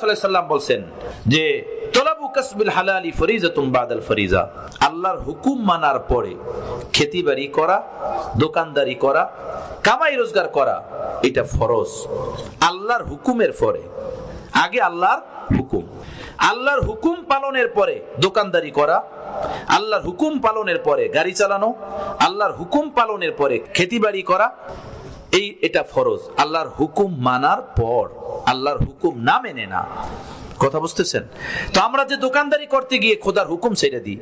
সাল্লাম বলছেন যে, তলাবু কাসবিল হালালি ফরিজাতুম বাদাল ফরিজা। আল্লাহর হুকুম মানার পরে খেতিবাড়ি করা, দোকানদারি করা, কামাই রোজগার করা, এটা ফরজ। আল্লাহর হুকুমের পরে, আগে আল্লাহর হুকুম। আল্লাহর হুকুম পালনের পরে দোকানদারি করা, আল্লাহর হুকুম পালনের পরে গাড়ি চালানো, আল্লাহর হুকুম পালনের পরে খেতিবাড়ি করা এই এটা ফরজ। আল্লাহর হুকুম মানার পর, আল্লাহর হুকুম না মেনে না। কথা বুঝতেছেন? তো আমরা যে দোকানদারি করতে গিয়ে খোদার হুকুম ছেড়ে দিই,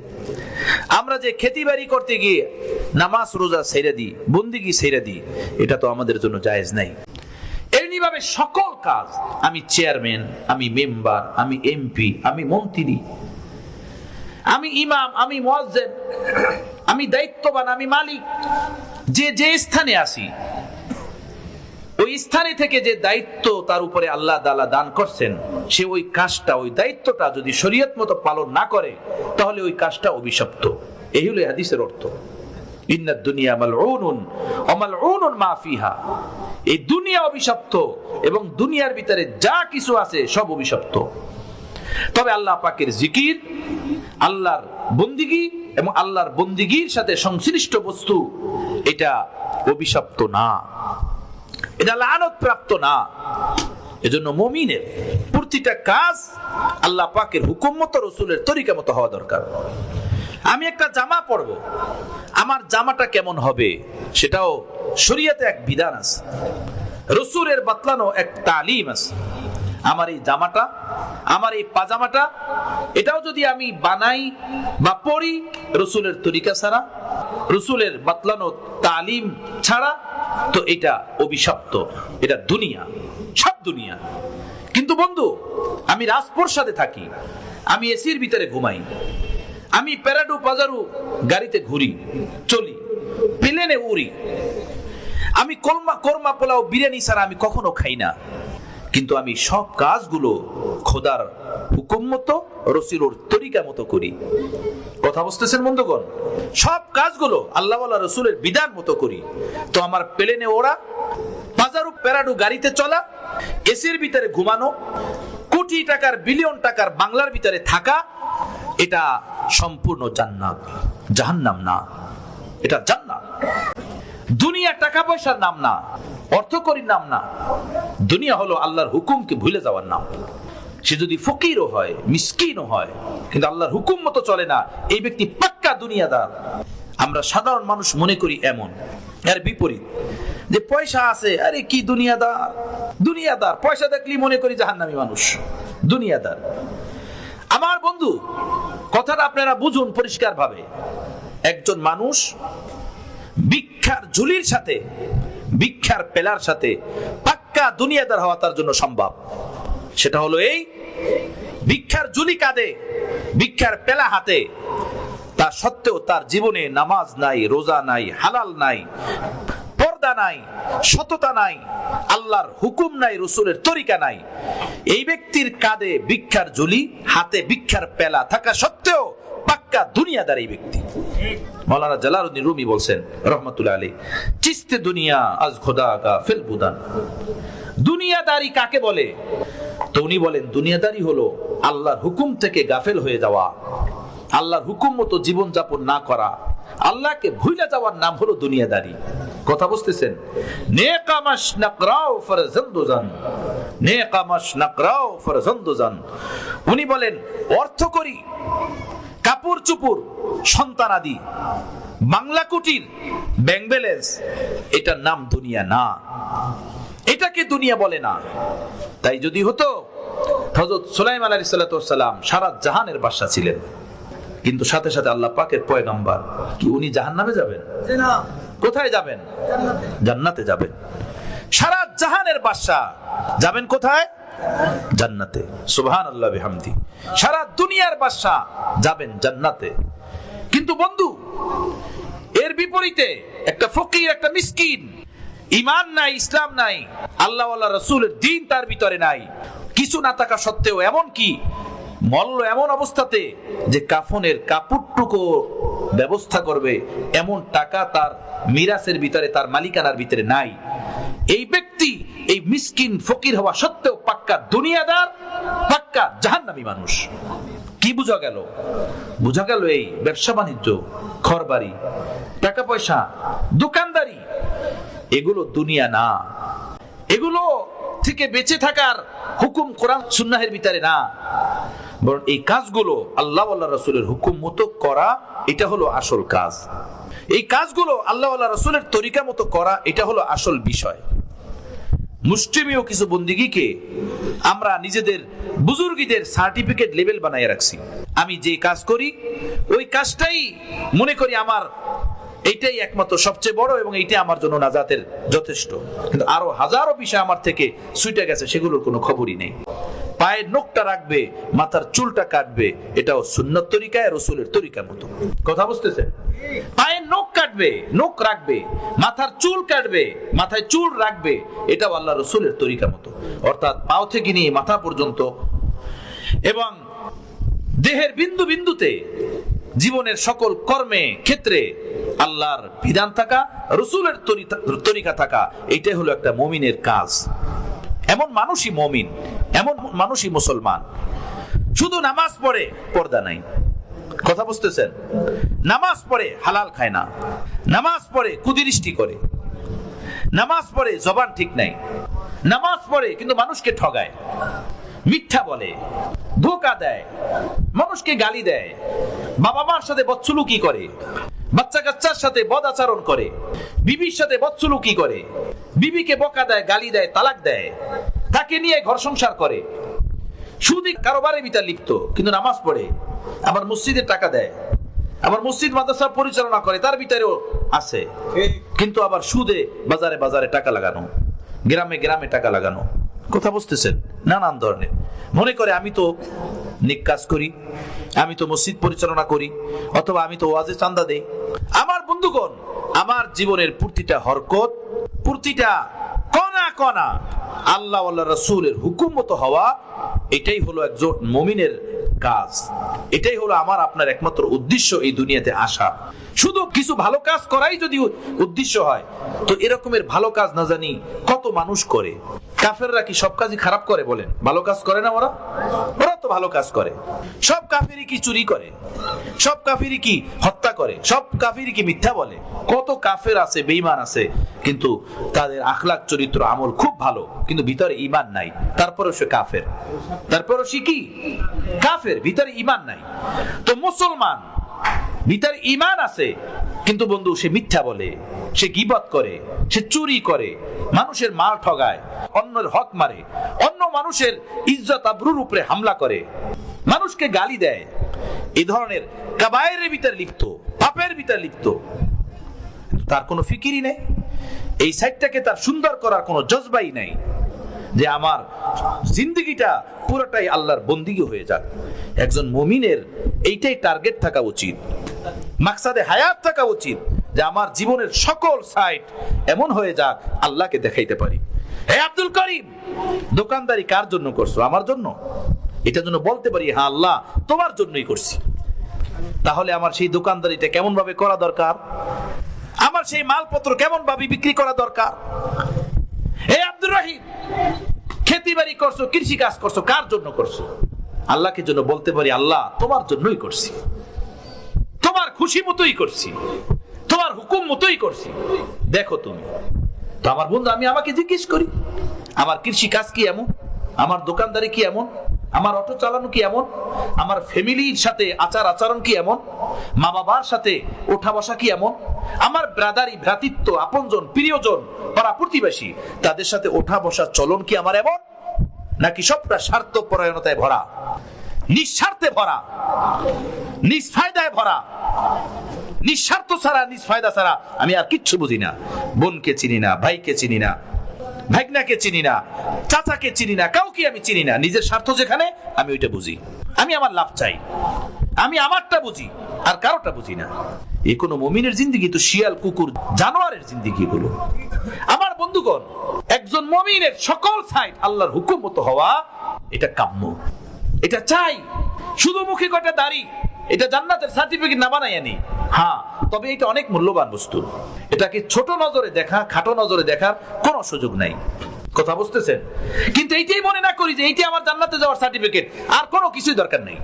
আমরা যে খেতিবাড়ি করতে গিয়ে নামাজ রোজা ছেড়ে দিই, বন্দিগি ছেড়ে দিই, এটা তো আমাদের জন্য জায়েজ নাই। এমনিভাবে সকল কাজ, আমি চেয়ারম্যান, আমি মেম্বার, আমি এমপি, আমি মন্ত্রী, আমি ইমাম, আমি মোয়াজ্জেম আমি দায়িত্ববান, আমি মালিক, যে যে স্থানে আসি ওই স্থানে থেকে যে দায়িত্ব তার উপরে আল্লাহ দালা দান করছেন, সে ওই কাজটা, ওই দায়িত্বটা যদি শরীয়ত মতো পালন না করে, তাহলে ওই কাজটা অভিশপ্ত। এই হলো হাদিসের অর্থ। দুনিয়া মালউনুন, ওয়া মালউনুন মা ফিহা। এই দুনিয়া অভিশপ্ত এবং দুনিয়ার ভিতরে যা কিছু আছে সব অভিশপ্ত। তবে আল্লাহ পাকের জিকির, আল্লাহর এবং আল্লাহর বন্দিগির সাথে সংশ্লিষ্ট বস্তু, এটা অভিশপ্ত না। এটা লানত প্রাপ্ত না। এজন্য মমিনের প্রতিটা কাজ আল্লাহ পাকের হুকুম মতো, রসুলের তরিকা মতো হওয়া দরকার। আমি একটা জামা পরব। আমার জামাটা কেমন হবে? সেটাও শরিয়াতে এক বিধান আছে। রসুরের বাতলানো এক তালিম আছে। আমার এই জামাটা, আমার এই পাজামাটা, এটাও যদি আমি বানাই বা পড়ি রসুলের তরিকা ছাড়া, রসুলের বাতলানো তালিম ছাড়া, তো এটা অভিশপ্ত। এটা দুনিয়া, সব দুনিয়া। কিন্তু বন্ধু, আমি রাজপ্রসাদে থাকি, আমি এসির ভিতরে ঘুমাই, আমি প্যারাডু পাজারু গাড়িতে ঘুরি, চলি, প্লেনে উড়ি। আমি কলমা, কর্মা পোলাও বিরিয়ানি ছাড়া আমি কখনো খাই না। কিন্তু আমি সব কাজগুলো খোদার হুকুম মতো, রসিলোর তরিকা মতো করি। কথা বুঝতেছেন বন্ধুগণ? সব কাজগুলো আল্লাহ রসুলের বিধান মতো করি। তো আমার প্লেনে ওড়া, বাজারু প্যারাডু গাড়িতে চলা, এসির ভিতরে ঘুমানো, কোটি টাকার, বিলিয়ন টাকার বাংলার ভিতরে থাকা, এটা সম্পূর্ণ জান্নাত, জাহান্নাম না। এটা জান্নাত। দুনিয়া টাকা পয়সার নাম না, অর্থকরীর নাম না। দুনিয়া হলো আল্লাহর হুকুমকে ভুলে যাওয়ার নাম। সে যদি ফকিরও হয়, মিসকিনও হয়, কিন্তু আল্লাহর হুকুম মতো চলে না, এই ব্যক্তি পাক্কা দুনিয়াদার। আমরা সাধারণ মানুষ মনে করি এমন। এর বিপরীত, যে পয়সা আছে, আরে কি দুনিয়াদার? দুনিয়াদার, পয়সা দেখলি মনে করি জাহান্নামী মানুষ। দুনিয়াদার। আমার বন্ধু, কথাটা আপনারা বুঝুন পরিষ্কার ভাবে একজন মানুষ ভিক্ষার ঝুলির সাথে, ভিক্ষার পেলার সাথে পাক্কা দুনিয়াদার হওয়া তার জন্য সম্ভব। সেটা হলো এই, ভিক্ষার ঝুলি কাঁধে, ভিক্ষার পেলা হাতে। তা সত্ত্বেও তার জীবনে নামাজ নাই, রোজা নাই, হালাল নাই, পর্দা নাই, সততা নাই, আল্লাহর হুকুম নাই, রসুলের তরিকা নাই। এই ব্যক্তির কাঁধে ভিক্ষার ঝুলি, হাতে ভিক্ষার পেলা থাকা সত্ত্বেও পাক্কা দুনিয়াদার এই ব্যক্তি। মৌলানা জালালউদ্দিন রুমি বলছেন, রহমতুল্লাহ আলী চিস্তে দুনিয়া, আজ খোদা কা ফিল বুদান। দুনিয়াদারি কাকে বলে? তো উনি বলেন, দুনিয়াদারি হলো আল্লাহর হুকুম থেকে গাফেল হয়ে যাওয়া, আল্লাহর হুকুম মতো জীবন যাপন না করা, আল্লাহকে ভুলে যাওয়ার নাম হলো দুনিয়াদারি। কথা বুঝতেছেন? নেকামাশ নাকরাও ফরজন্দুজান নেকামাশ নাকরাও ফরজন্দুজান উনি বলেন, অর্থ করি কাপড় চুপুর সন্তান আদি বাংলা কুটির, ব্যাংক ব্যালেন্স, এটার নাম দুনিয়া না। এটাকে দুনিয়া বলে না। তাই যদি হতো হজরত সুলাইম আলাহ সাল্লাম সারা জাহানের বাসা ছিলেন। কিন্তু সাথে সাথে আল্লাহ পাকের পয়গাম্বার, কি উনি জাহান নামে যাবেন? কোথায় যাবেন? জান্নাতে। যাবেন। সারা জাহানের বাদশা যাবেন কোথায়? জান্নাতে। সুবহান আল্লাহ বিহামদি। সারা দুনিয়ার বাদশা যাবেন জান্নাতে। কিন্তু বন্ধু, এর বিপরীতে একটা ফকির, একটা মিসকিন ইমান নাই, ইসলাম নাই আল্লাহ আল্লাহ রসুলের দিন তার ভিতরে নাই। কিছু না থাকা সত্ত্বেও এমন কি? মল্ল এমন অবস্থাতে যে কাফনের কাপড়টুকু ব্যবস্থা করবে, এমন টাকা তার মিরাসের ভিতরে, তার মালিকানার ভিতরে নাই। এই ব্যক্তি এই মিসকিন ফকির হওয়া সত্ত্বেও পাক্কা দুনিয়াদার, পাক্কা জাহান্নামী মানুষ। কি বোঝা গেল? বোঝা গেল এই ব্যবসা বাণিজ্য ঘর বাড়ি টাকা পয়সা দোকানদারি। এগুলো দুনিয়া না। এগুলো থেকে বেঁচে থাকার হুকুম কোরআন সুন্নাহের ভিতরে না। বরং এই কাজগুলো আল্লাহ আল্লাহ রসুলের হুকুম মতো করা, এটা হলো আসল কাজ। এই কাজগুলো আল্লাহ আল্লাহ রসুলের তরিকা মতো করা, এটা হলো আসল বিষয়। মুসলিমীয় কিছু বন্দিগিকে আমরা নিজেদের বুজুর্গীদের সার্টিফিকেট লেভেল বানায় রাখছি। আমি যে কাজ করি, ওই কাজটাই মনে করি আমার এইটাই একমাত্র সবচেয়ে বড় এবং এইটা আমার জন্য নাজাতের যথেষ্ট। কিন্তু আরও হাজারো বিষয় আমার থেকে সুইটে গেছে, সেগুলোর কোনো খবরই নেই। পায়ের নখটা রাখবে, মাথার চুলটা কাটবে, এটাও সুন্নত তরিকায়, রসুলের তরিকার মতো। কথা বুঝতেছে পায়ের নখ কাটবে, নখ রাখবে, মাথার চুল কাটবে, মাথায় চুল রাখবে, এটাও আল্লাহ রসুলের তরিকা মতো। অর্থাৎ পাও থেকে নিয়ে মাথা পর্যন্ত। এবং দেহের বিন্দু বিন্দুতে জীবনের সকল কর্মে, ক্ষেত্রে আল্লাহর বিধান থাকা, রসুলের তরিকা থাকা এইটাই হলো একটা মমিনের কাজ। এমন মানুষই মমিন, এমন মানুষই মুসলমান। শুধু নামাজ পড়ে, পর্দা নাই। কথা বুঝতেছেন? নামাজ পড়ে হালাল খায় না। নামাজ পড়ে কুদৃষ্টি করে। নামাজ পড়ে জবান ঠিক নাই। নামাজ পড়ে কিন্তু মানুষকে ঠগায়। মিথ্যা বলে, ধোকা দেয়, মানুষকে গালি দেয়। বাবা মার সাথে বৎসলুকি করে বাচ্চা কাচ্চার সাথে বদ আচরণ করে, বিবির সাথে বৎসলুকি করে, বিবিকে বকা দেয়, গালি দেয়, তালাক দেয়, তাকে নিয়ে ঘর সংসার করে। সুদি কারোবারে ভিতর লিপ্ত, কিন্তু নামাজ পড়ে আবার মসজিদে টাকা দেয়। আবার মসজিদ মাদ্রাসা পরিচালনা করে তার ভিতরেও আছে। কিন্তু আবার সুদে বাজারে বাজারে টাকা লাগানো গ্রামে গ্রামে টাকা লাগানো। কথা বুঝতেছেন? নানান ধরনের। মনে করে আমি তো নিক কাজ করি আমি তো মসজিদ পরিচালনা করি অথবা আমি তো ওয়াজে চান্দা দেই। আমার বন্ধুগণ আমার জীবনের প্রতিটা হরকত প্রতিটা কনা। আল্লাহ আল্লাহ রসুলের হুকুম মতো হওয়া, এটাই হলো একজন মমিনের কাজ। এটাই হলো আমার, আপনার একমাত্র উদ্দেশ্য এই দুনিয়াতে আসা। শুধু কিছু ভালো কাজ করাই যদি উদ্দেশ্য হয়, তো এরকমের ভালো কাজ না জানি কত মানুষ করে। কাফেররা কি সব কাজই খারাপ করে বলেন? ভালো কাজ করে না ওরা? ওরা তো ভালো কাজ করে। সব কাফেরই কি চুরি করে? সব কাফেরই কি হত্যা করে। সব কাফেরই কি মিথ্যা বলে। কত কাফের আছে, বেঈমান আছে, কিন্তু তাদের আখলাক চরিত্র, আমল খুব ভালো, কিন্তু ভিতরে ইমান নাই। তারপরেও সে কাফের। তারপরেও সে কি? কাফের, ভিতরে ইমান নাই। তো মুসলমান, ভিতরে ইমান আছে, কিন্তু বন্ধু, সে মিথ্যা বলে, সে গিবত করে, সে চুরি করে, মানুষের মাল ঠগায়, অন্যের হক মারে, অন্য মানুষের ইজ্জত আব্রুর উপরে হামলা করে, মানুষকে গালি দেয়। এই ধরনের কাবায়ের ভিতরে লিপ্ত, পাপের ভিতরে লিপ্ত। তার কোনো ফিকিরই নেই। এই সাইডটাকে তার সুন্দর করার কোনো জজবাই নাই যে আমার জিন্দগিটা পুরোটাই আল্লাহর বন্দিগি হয়ে যাক। একজন মমিনের এইটাই টার্গেট থাকা উচিত। মাকসাদে হায়াত থাকা উচিত যে আমার জীবনের সকল সাইট এমন হয়ে যাক আল্লাহকে দেখাইতে পারি। হে আব্দুল করিম, দোকানদারি কার জন্য করছ? আমার জন্য? এটা জন্য বলতে পারি হ্যাঁ আল্লাহ, তোমার জন্যই করছি। তাহলে আমার সেই দোকানদারিটা কেমন ভাবে করা দরকার? আমার সেই মালপত্র কেমন ভাবে বিক্রি করা দরকার? আব্দুর খেতি বাড়ি করছ, কৃষি কাজ করছ, কার জন্য করছ? আল্লাহকে জন্য বলতে পারি, আল্লাহ, তোমার জন্যই করছি। তোমার খুশি মতোই করছি। তোমার হুকুম মতোই করছি। দেখো তুমি, তো আমার বন্ধু, আমি আমাকে জিজ্ঞেস করি, আমার কৃষি কাজ কি এমন? আমার দোকানদারি কি এমন? আমার অটো চালানো কি এমন? আমার ফ্যামিলির সাথে আচার আচরণ কি এমন? মা বাবার সাথে ওঠা বসা কি এমন? আমার ব্রাদারি, ভ্রাতৃত্ব, আপনজন, প্রিয়জন, পাড়া প্রতিবেশী, তাদের সাথে ওঠা বসা চলন কি আমার এমন? নাকি সবটা স্বার্থ পরায়ণতায় ভরা? নিঃস্বার্থে ভরা। নিঃফায়দায় ভরা। নিঃস্বার্থ ছাড়া, নিঃফায়দা ছাড়া আমি আর কিচ্ছু বুঝি না। বোনকে চিনি না, ভাইকে চিনি না। ভাগনাকে চিনি না, চাচাকে চিনি না, কাউকে আমি চিনি না। নিজের স্বার্থ যেখানে, আমি ওইটা বুঝি। আমি আমার লাভ চাই। আমি আমারটা বুঝি, আর কারোটা বুঝি না। এ কোনো মমিনের জিন্দিগি তো শিয়াল, কুকুর, জানোয়ারের জিন্দিগি গুলো আমার বন্ধুগণ, একজন মমিনের সকল সাইড আল্লাহর হুকুম মতো হওয়া, এটা কাম্য। এটা চাই। শুধু মুখে কটা দাড়ি এটা জান্নাতের সার্টিফিকেট না বানাই আনি। হ্যাঁ তবে এটা অনেক মূল্যবান বস্তু। এটাকে ছোট নজরে দেখা, খাটো নজরে দেখার কোনো সুযোগ নাই। কথা বুঝতেছেন? কিন্তু এইটাই মনে না করি যে এইটাই আমার জান্নাতে যাওয়ার সার্টিফিকেট আর কোনো কিছুই দরকার নেই।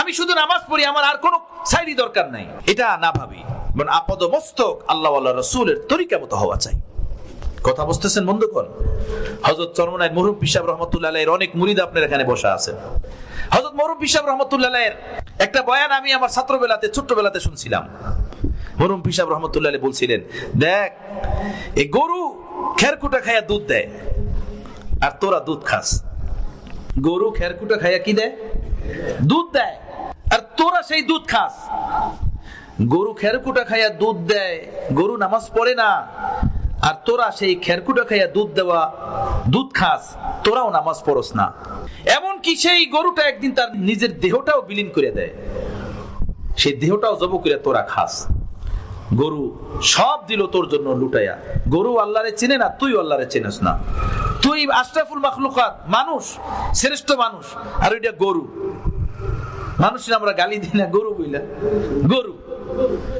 আমি শুধু নামাজ পড়ি, আমার আর কোনো সাইডই দরকার নাই। এটা না ভাবি। মানে আপদ মস্তক আল্লাহ আল্লাহ রসুলের তরিকা মতো হওয়া চাই। কথা বুঝতেছেন বন্ধুগণ? হজরত চরমনায় মরুম পিসাব রহমতুল্লাহ অনেক মুরিদ আপনার এখানে বসা আছেন। হজরত মরুম পিসাব রহমতুল্লাহ একটা বয়ান আমি আমার ছাত্রবেলাতে, ছোট্টবেলাতে শুনছিলাম। মরুম পিসাব রহমতুল্লাহ বলছিলেন, দেখ এই গরু খেরকুটা খাইয়া দুধ দেয়, আর তোরা দুধ খাস। গরু খেরকুটা খাইয়া কি দেয়? দুধ দেয়, আর তোরা সেই দুধ খাস। গরু খেরকুটা খাইয়া দুধ দেয়, গরু নামাজ পড়ে না আর তোরা সেই খেরকুটা খাইয়া দুধ দেওয়া, দুধ খাস, তোরাও নামাজ পড়স না। এমন কি সেই গরুটা একদিন তার নিজের দেহটাও বিলীন করে দেয়। সেই দেহটাও জব করে তোরা খাস। গরু সব দিল তোর জন্য লুটাইয়া। গরু আল্লাহরে চেনে না তুই আল্লাহরে চেনেস না। তুই আশরাফুল মাখলুকাত, মানুষ, শ্রেষ্ঠ মানুষ। আর ওইটা গরু। মানুষের আমরা গালি দিই না, গরু বইলা গরু।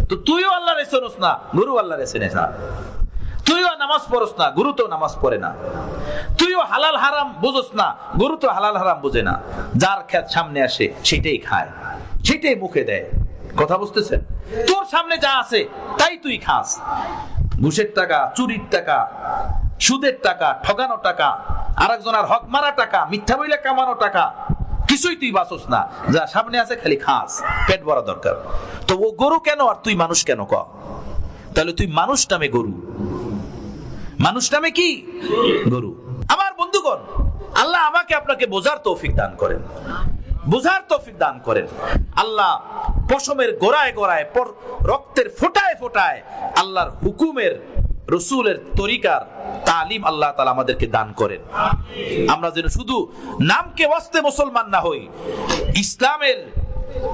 তো তুইও আল্লাহরে চেনস না, গরু আল্লাহরে চেনেস না। তুইও নামাজ পড়স না গুরু তো নামাজ পড়ে না। তুইও হালাল হারাম বুঝস না গুরু তো হালাল হারাম বুঝে না। যার খেত সামনে আসে, সেটাই খায়, সেটাই মুখে দেয়। কথা বুঝতেছেন? তোর সামনে যা আছে, তাই তুই খাস। ঘুষের টাকা, চুরির টাকা, সুদের টাকা, ঠগানো টাকা, আরেকজনের হক মারা টাকা, মিথ্যা বইলে কামানো টাকা, কিছুই তুই বাসস না। যা সামনে আছে, খালি খাস, পেট ভরা দরকার। তো ও গরু কেন, আর তুই মানুষ কেন ক? তাহলে তুই মানুষ নামে গরু। মানুষ নামে কি? গরু। আমার বন্ধুগণ, আল্লাহ আমাকে আপনাকে বোঝার তৌফিক দান করেন। বোঝার তৌফিক দান করেন। আল্লাহ পশমের গোড়ায় গোড়ায় রক্তের ফোটায় ফোটায় আল্লাহর হুকুমের, রসুলের তরিকার তালিম আল্লাহ তালা আমাদেরকে দান করেন। আমরা যেন শুধু নামকে ওয়াস্তে মুসলমান না হই, ইসলামের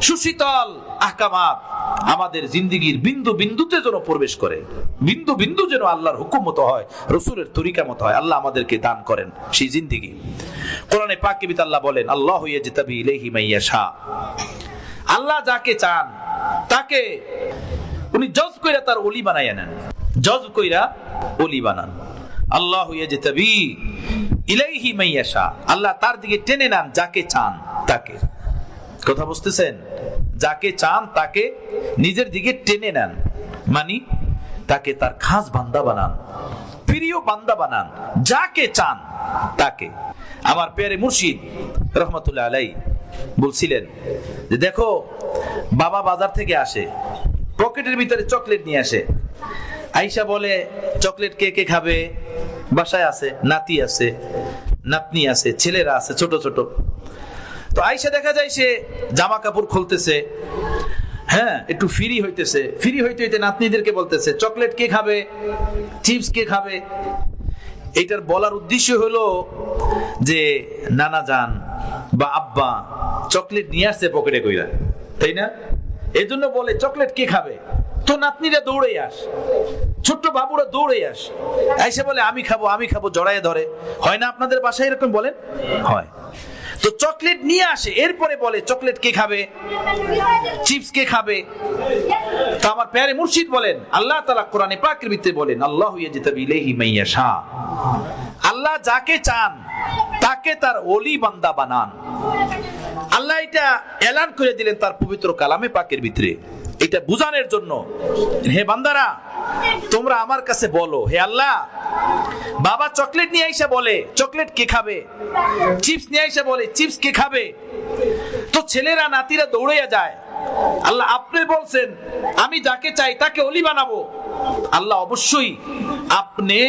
সুশীতল আহকামাত আমাদের জিন্দিগির বিন্দু বিন্দুতে যেন প্রবেশ করে। বিন্দু বিন্দু যেন আল্লাহর হুকুম মতো হয়, রসুলের তরিকা মতো হয়, আল্লাহ আমাদেরকে দান করেন সেই জিন্দিগি। কোরআনে পাক কিবিত আল্লাহ বলেন, আল্লাহ ইয়াজতাবি ইলাইহি মাইয়াশা আল্লাহ যাকে চান, তাকে উনি জজ কইরা তার অলি বানাইয়া নেন। জজ কইরা অলি বানান। আল্লাহ ইয়াজতাবি ইলাইহি মাইয়াশা আল্লাহ তার দিকে টেনে নেন, যাকে চান, তাকে। কথা বুঝতেছেন? যাকে চান তাকে নিজের দিকে টেনে নেন। মানি তাকে তার খাস বান্দা বানান, প্রিয় বান্দা বানান, যাকে চান তাকে। আমার পেয়ারে মুর্শিদ রহমতুল্লাহ আলাই বলছিলেন যে, দেখো, বাবা বাজার থেকে আসে, পকেটের ভিতরে চকলেট নিয়ে আসে। আইসা বলে, চকলেট কে কে খাবে? বাসায় আছে, নাতি আছে, নাতনি আছে, ছেলেরা আছে, ছোট ছোট। তো আইসা দেখা যায় সে জামা কাপড় খুলতেছে হ্যাঁ একটু ফ্রি হইতেছে। ফ্রি হইতে হইতে নাতনিদেরকে বলতেছে চকলেট কে খাবে? চিপস কে খাবে? এইটার বলার উদ্দেশ্য হলো যে, নানা যান বা আব্বা চকলেট নিয়ে আসছে পকেটে কইরা। তাই না? এই জন্য বলে চকলেট কে খাবে? তো নাতনিরা দৌড়ে আস। ছোট্ট বাবুরা দৌড়ে আস। এসে বলে, আমি খাব আমি খাব। জড়াইয়ে ধরে। হয় না আপনাদের বাসায় এরকম বলেন? হয়। তো চকলেট নিয়ে আসে, এরপরে বলে, চকলেট কে খাবে? চিপস কে খাবে? তো আমার প্যারে মুর্শিদ বলেন, আল্লাহ তালা কোরআনে প্রাকৃতিতে বলেন, আল্লাহ আল্লাহ যাকে চান, তাকে তার অলি বান্দা বানান। আল্লাহ এটা এলান করে দিলেন তার পবিত্র কালামে পাকের ভিতরে। এটা বুঝানোর জন্য। হে বান্দারা, তোমরা আমার কাছে বলো, হে আল্লাহ, বাবা চকলেট নিয়ে আইসা বলে, চকলেট কে খাবে? চিপস নিয়ে আইসা বলে, চিপস কে খাবে? তো ছেলেরা, নাতিরা দৌড়াইয়া যায়। আল্লাহ আপনি বলছেন, আমি যাকে চাই তাকে অলি বানাবো। আল্লাহ অবশ্যই আপনি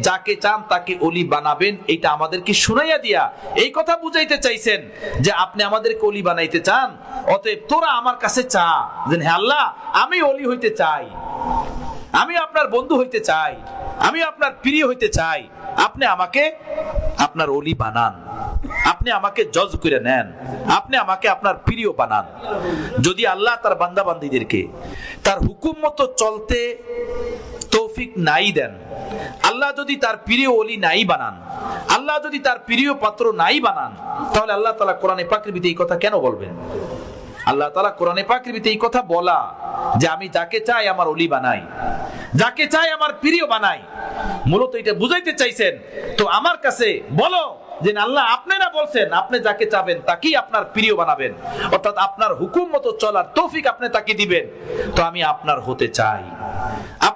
যাকে চান তাকে অলি বানাবেন, এটা আমাদেরকে শুনাইয়া দিয়া এই কথা বুঝাইতে চাইছেন যে আপনি আমাদেরকে অলি বানাইতে চান, অতএব তোরা আমার কাছে চা। যে হ্যাঁ আল্লাহ, আমি অলি হইতে চাই। আমি আপনার বন্ধু হইতে চাই। আমি আপনার প্রিয় হইতে চাই। আপনি আমাকে আপনার অলি বানান। আপনি আমাকে জজ করে নেন। আপনি আমাকে আপনার প্রিয় বানান। যদি আল্লাহ তার বান্দা বান্দিদেরকে তার হুকুম মতো চলতে তৌফিক নাই দেন, আল্লাহ যদি তার প্রিয় অলি নাই বানান, আল্লাহ যদি তার প্রিয় পাত্র নাই বানান, তাহলে আল্লাহ তালা কোরআনে পাকৃতিতে এই কথা কেন বলবেন? আল্লাহ তালা কোরআনে পাকৃতিতে এই কথা বলা যে আমি যাকে চাই আমার অলি বানাই, যাকে চাই আমার প্রিয় বানাই মূলত এটা বুঝাইতে চাইছেন। তো আমার কাছে বলো যে আল্লাহ আপনি না বলছেন, আপনি যাকে চাবেন তাকেই আপনার প্রিয় বানাবেন। অর্থাৎ আপনার হুকুম মতো চলার তৌফিক আপনি তাকে দিবেন। তো আমি আপনার হতে চাই।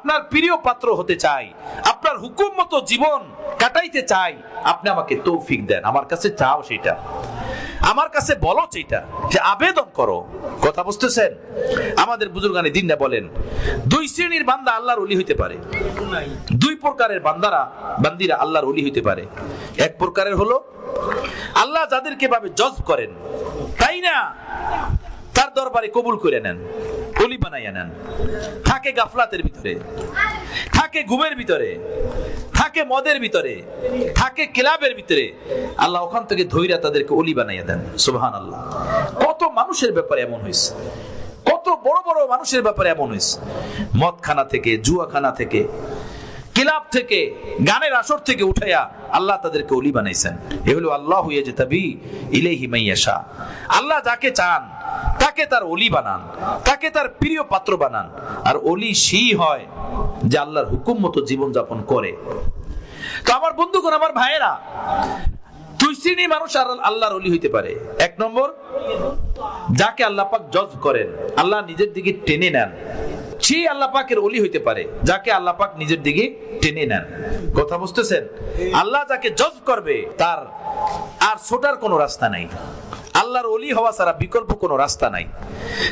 আপনার প্রিয় পাত্র হতে চাই, আপনার হুকুম মতো জীবন কাটাইতে চাই, আপনি আমাকে তৌফিক দেন। আমার কাছে চাও সেটা। আমার কাছে বলো সেটা, যে আবেদন করো। কথা বুঝতেছেন? আমাদের বুজুর্গানি দিনটা বলেন, দুই শ্রেণির বান্দা আল্লাহর অলি হইতে পারে। দুই প্রকারের বান্দারা, বান্দিরা আল্লাহর অলি হইতে পারে। এক প্রকারের হলো, আল্লাহ যাদেরকে ভাবে জজ করেন, তাই না? তার দরবারে কবুল করে নেন। অলি বানাইয়া নেন। থাকে গাফলাতের ভিতরে, থাকে ঘুমের ভিতরে, থাকে মদের ভিতরে, থাকে ক্লাবের ভিতরে। আল্লাহ ওখান থেকে ধৈর্য তাদেরকে অলি বানাইয়া দেন সুবহান আল্লাহ কত মানুষের ব্যাপারে এমন হয়েছে কত বড় বড় মানুষের ব্যাপারে এমন হয়েছে মদখানা থেকে, জুয়াখানা থেকে কিলাব থেকে, গানের আসর থেকে উঠাইয়া আল্লাহ তাদেরকে অলি বানাইছেন। এগুলো আল্লাহ হইয়া যে তাবি ইলেহি মাইয়াশা আল্লাহ যাকে চান, তাকে তার অলি বানান, তাকে তার প্রিয় পাত্র বানান। আর অলি সেই হয় যে আল্লাহর হুকুম মতো জীবন যাপন করে। তো আমার বন্ধুগণ, আমার ভাইয়েরা, দুই শ্রেণি মানুষ আর আল্লাহর অলি হইতে পারে। এক নম্বর, যাকে আল্লাহ পাক জজ করেন, আল্লাহ নিজের দিকে টেনে নেন। সেই আল্লাহ পাকের অলি হইতে পারে, যাকে আল্লাহ পাক নিজের দিকে টেনে নেন। কথা বুঝতেছেন? আল্লাহ যাকে জজ করবে, তার আর ছোটার কোনো রাস্তা নাই। আল্লাহর অলি হওয়া ছাড়া বিকল্প কোনো রাস্তা নাই।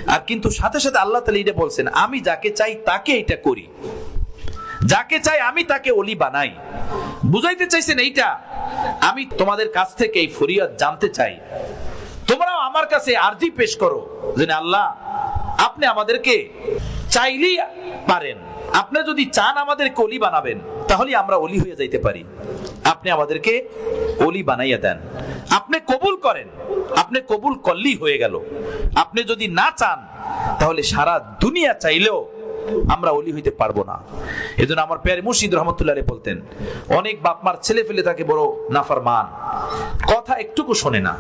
আর কিন্তু সাথে সাথে আল্লাহ তালা এটা বলছেন, আমি যাকে চাই তাকে এটা করি। যাকে চাই আমি তাকে অলি বানাই। বুঝাইতে চাইছেন এইটা? আমি তোমাদের কাছ থেকে এই ফরিয়াদ জানতে চাই। তোমরাও আমার কাছে আরজি পেশ করো। যে আল্লাহ আপনি আমাদেরকে চাইলেই পারেন। আপনি যদি চান আমাদের অলি বানাবেন, তাহলে আমরা অলি হয়ে যাইতে পারি। আপনি আমাদেরকে অলি বানাইয়া দেন। আপনি কবুল করেন, আপনি কবুল করলেই হয়ে গেল। আপনি যদি না চান, তাহলে সারা দুনিয়া চাইলেও আমরা অলি হইতে পারব না। এজন্য আমার প্যারে মুর্শিদ রহমতুল্লাহ বলতেন, অনেক বাপমার ছেলে ফেলে তাকে বড় নাফরমান। কথা একটুকু শোনে না।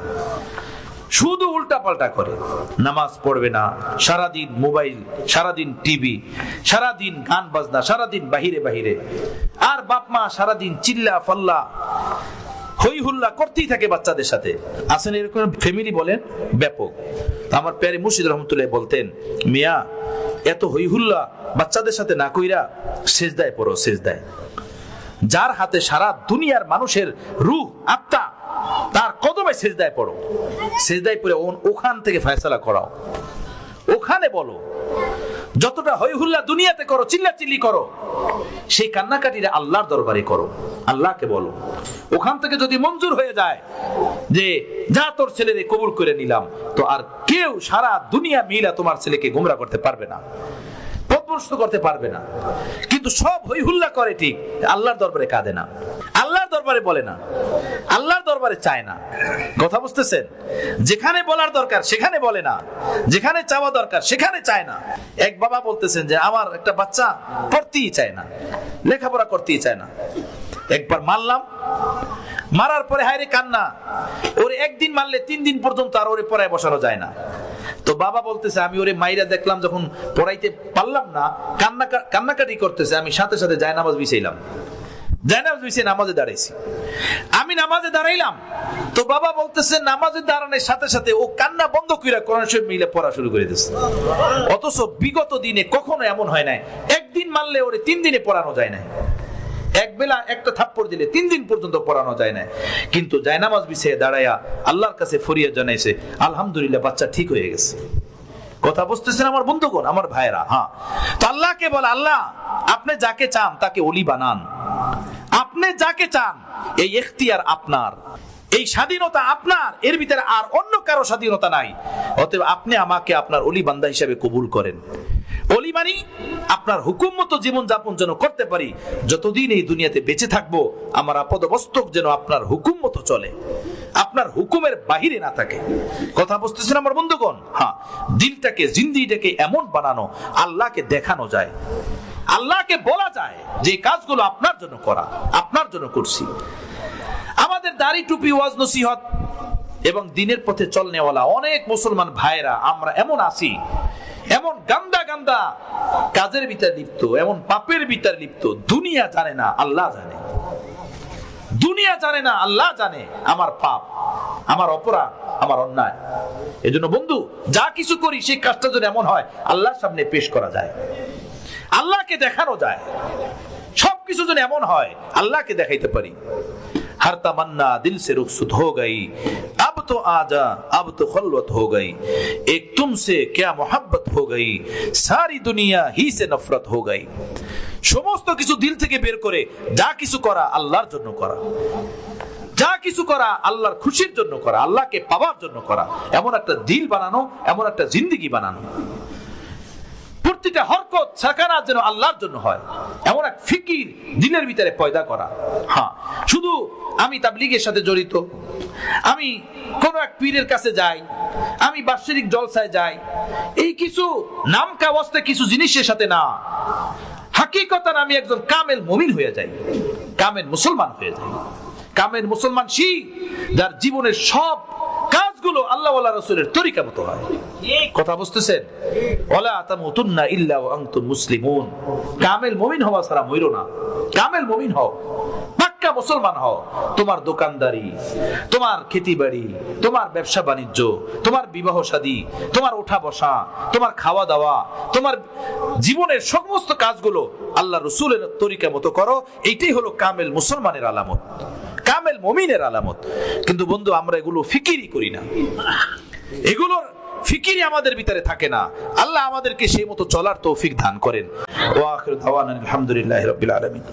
শুধু উল্টা পাল্টা করে। নামাজ পড়বে না, সারাদিন মোবাইল, সারাদিন টিভি, সারাদিন গান বাজনা, সারাদিন বাহিরে বাহিরে। আর বাপ মা সারাদিন চিল্লা ফাল্লা, হই হুল্লা করতেই থাকে বাচ্চাদের সাথে। আসেন এরকম ফ্যামিলি বলেন? ব্যাপক। আমার প্যারে মুর্শিদ রহমতুল্লাহ বলতেন, মিয়া, এত হই হুল্লা বাচ্চাদের সাথে না কইরা সেজদায় পড়ো শেষ সেজদায়। যার হাতে সারা দুনিয়ার মানুষের রূহ, আত্মা তার কদমে সেজদায় পড়ো। সেজদায় পড়ে ওখান থেকে ফয়সালা করাও। ওখানে বলো, যতটা হই হুল্লা দুনিয়াতে করো চিল্লা চিল্লি করো, সেই কান্নাকাটিটা আল্লাহর দরবারে করো। আল্লাহকে বলো। ওখান থেকে যদি মঞ্জুর হয়ে যায় যে, যা তোর ছেলেরে কবুল করে নিলাম, তো আর কেউ সারা দুনিয়া মিলা তোমার ছেলেকে গুমরা করতে পারবে না। পথভ্রষ্ট করতে পারবে না। কিন্তু সব হই হুল্লা করে ঠিক, আল্লাহর দরবারে কাঁদে না। আল্লাহর দরবারে বলে না। আল্লাহর দরবারে চায় না। কথা বুঝতেছেন? যেখানে বলার দরকার, সেখানে বলে না। যেখানে চাওয়া দরকার, সেখানে চায় না। এক বাবা বলতেছেন যে, আমার একটা বাচ্চা পড়তেই চায় না। লেখাপড়া করতেই চায় না। একবার মারলাম। মারার পরে হায়রে কান্না। ওরে একদিন মারলে তিন দিন পর্যন্ত আর ওরে পড়ায় বসানো যায় না। তো বাবা বলতেছে, আমি ওরে মাইরা দেখলাম যখন পড়াইতে পারলাম না, কান্না কান্নাকাটি করতেছে, আমি সাথে সাথে বিছাইলাম। জায়নামাজ বিছিয়ে নামাজে আমি নামাজে দাঁড়াইলাম, তো বাবা বলতেছে, নামাজে দাঁড়ানোর সাথে সাথে ও কান্না বন্ধ কইরা কোরআন মিলে পড়া শুরু করে দিচ্ছে অথচ বিগত দিনে কখনো এমন হয় নাই। একদিন মানলে ওরে তিন দিনে পড়ানো যায় না এক বেলা একটা থাপ্পড় দিলে তিন দিন পর্যন্ত পড়ানো যায় না। কিন্তু জায়নামাজ বিছিয়ে দাঁড়াইয়া আল্লাহর কাছে ফরিয়া জানাইছে, আলহামদুলিল্লাহ, বাচ্চা ঠিক হয়ে গেছে। কথা বুঝতেছেন আমার বন্ধুগণ, আমার ভাইরা হ্যাঁ। তো আল্লাহকে বলে, আল্লাহ, আপনি যাকে চান তাকে অলি বানান। আপনি যাকে চান, এই এখতিয়ার আপনার। এই স্বাধীনতা আপনার, এর ভিতরে আর অন্য কারও স্বাধীনতা নাই। অতএব আপনি আমাকে আপনার অলি বান্দা হিসেবে কবুল করেন। অলি মানি, আপনার হুকুম মতো জীবন যাপন যেন করতে পারি, যতদিন এই দুনিয়াতে বেঁচে থাকব, আমার আপদমস্তক যেন আপনার হুকুম মতো চলে। আপনার হুকুমের বাহিরে না থাকে। কথা বুঝতেছেন আমার বন্ধুগণ? হ্যাঁ দিলটাকে জিন্দিটাকে এমন বানানো, আল্লাহকে দেখানো যায়। আল্লাহকে বলা যায় যে কাজগুলো আপনার জন্য করা, আপনার জন্য করছি। আমাদের দাড়ি, টুপি, ওয়াজ, নসিহত এবং দিনের পথে চলনেওয়ালা অনেক মুসলমান ভাইরা আমরা এমন আছি এমন গান্দা গান্দা, কাজের ভিতরে লিপ্ত, এমন পাপের ভিতরে লিপ্ত, দুনিয়া জানে না, আল্লাহ জানে। দুনিয়া জানে না, আল্লাহ জানে, আমার পাপ, আমার অপরাধ, আমার অন্যায়। এজন্য বন্ধু, যা কিছু করি, সেই কাজটা যদি এমন হয়, আল্লাহর সামনে পেশ করা যায়। আল্লাহকে দেখানো যায়। সব কিছু যদি এমন হয়, আল্লাহকে দেখাইতে পারি। হার তামান্না দিল সে রুখসুদ হো গই আব तो आजा अब तो खलवत हो गई एक तुमसे क्या मोहब्बत हो गई सारी दुनिया ही से नफरत हो गई সমস্ত কিছু দিল থেকে বের করে যা কিছু করা আল্লাহর জন্য করা যা কিছু করা আল্লাহর খুশির জন্য করা আল্লাহকে পাওয়ার জন্য করা এমন একটা দিল বানানো এমন একটা জিন্দিগি বানানো প্রতিটা হরকত সাকারাত যেন আল্লাহর জন্য হয়। এমন এক ফিকির দিলের ভিতরে পয়দা করা। হ্যাঁ শুধু আমি তাবলিগের সাথে জড়িত। আমি কোন এক পীরের কাছে যাই, আমি বাৎসরিক জলসায় যাই। এই কিছু নাম কাওয়াস্তে কিছু জিনিসের সাথে না। হাকিকতান আমি একজন কামেল মমিন হয়ে যাই। কামেল মুসলমান হয়ে যাই। কামেল মুসলমান সি যার জীবনের সব কাজগুলো আল্লাহ রসুলের তরিকা মতো হয়। কথা বুঝতেছেন? তোমার খেতিবাড়ি, তোমার ব্যবসা বাণিজ্য, তোমার তোমার ওঠা বসা, তোমার খাওয়া দাওয়া, তোমার জীবনের সমস্ত কাজগুলো আল্লাহ রসুলের তরিকা মতো করো। এইটাই হলো কামেল মুসলমানের আলামত। কামেল মমিনের আলামত। কিন্তু বন্ধু, আমরা এগুলো ফিকিরই করি না। এগুলোর ফিকিরই আমাদের ভিতরে থাকে না। আল্লাহ আমাদেরকে সেই মতো চলার তৌফিক দান করেন। ওয়া আখির দাওয়ানা আলহামদুলিল্লাহি রাব্বিল আলামিন।